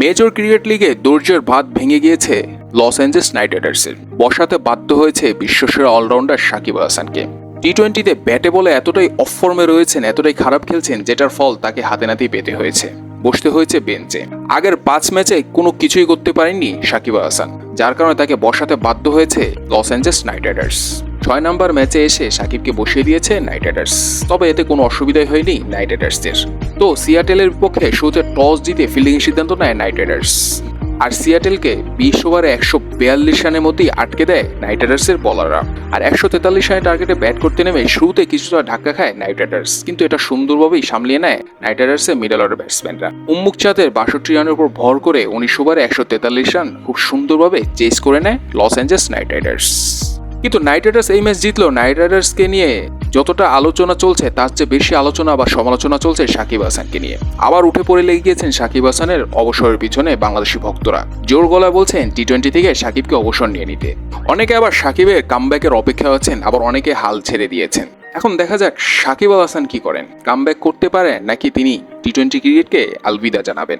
Major cricket লিগে দৈর্যের ভাত ভেঙে গিয়েছে লস অ্যাঞ্জেলস নাইট রাইডার্সের বসাতে বাধ্য হয়েছে বিশ্বসেরা অলরাউন্ডার সাকিব হাসানকে। টি টোয়েন্টিতে ব্যাটে বলে এতটাই অফ ফর্মে রয়েছেন, এতটাই খারাপ খেলছেন, যেটার ফল তাকে হাতে নাতেই পেতে হয়েছে। বসতে হয়েছে বেঞ্চে। আগের পাঁচ ম্যাচে কোনো কিছুই করতে পারেননি সাকিব হাসান, যার কারণে তাকে বসাতে বাধ্য হয়েছে লস অ্যাঞ্জেলস নাইট রাইডার্স ছয় নম্বর ম্যাচে এসে সাকিবকে বসিয়ে দিয়েছে নাইট রাইডার্স। তবে এতে কোনো অসুবিধাই হয়নি নাইট রাইডার্সদের। তো সিয়াটেলের বিপক্ষে শুরুতে টস জিতে ফিল্ডিং সিদ্ধান্ত নেয় নাইট রাইডার্স। আর সিয়াটেলকে বিশ ওভারে একশো বিয়াল্লিশ রানের মধ্যেই আটকে দেয় নাইট রাইডার্সের বলাররা আর একশো তেতাল্লিশ রানের টার্গেটে ব্যাট করতে নেমে শুরুতে কিছুটা ধাক্কা খায় নাইট রাইডার্স। কিন্তু এটা সুন্দরভাবেই সামলিয়ে নেয় নাইট রাইডার্সের মিডল অর্ডার ব্যাটসম্যানরা উম্মুক চাঁদের বাষট্টি রানের উপর ভর করে উনিশ ওভারে একশো তেতাল্লিশ রান খুব সুন্দরভাবে চেস করে নেয় লস অ্যাঞ্জেলস নাইট রাইডার্স। কিন্তু নাইট রাইডার্স এই ম্যাচ জিতলো নাইট রাইডার্সকে নিয়ে যতটা আলোচনা চলছে, তার চেয়ে বেশি আলোচনা বা সমালোচনা চলছে সাকিব হাসানকে নিয়ে। আবার উঠে পড়ে লেগে গিয়েছেন সাকিব হাসানের অবসরের পিছনে বাংলাদেশি ভক্তরা। জোর গলায় বলছেন টি টোয়েন্টি থেকে সাকিবকে অবসর নিয়ে নিতে। অনেকে আবার সাকিবের কামব্যাকের অপেক্ষা আছেন, আবার অনেকে হাল ছেড়ে দিয়েছেন। এখন দেখা যাক সাকিব আল হাসান কি করেন। কামব্যাক করতে পারেন নাকি তিনি টি টোয়েন্টি ক্রিকেটকে আলবিদা জানাবেন।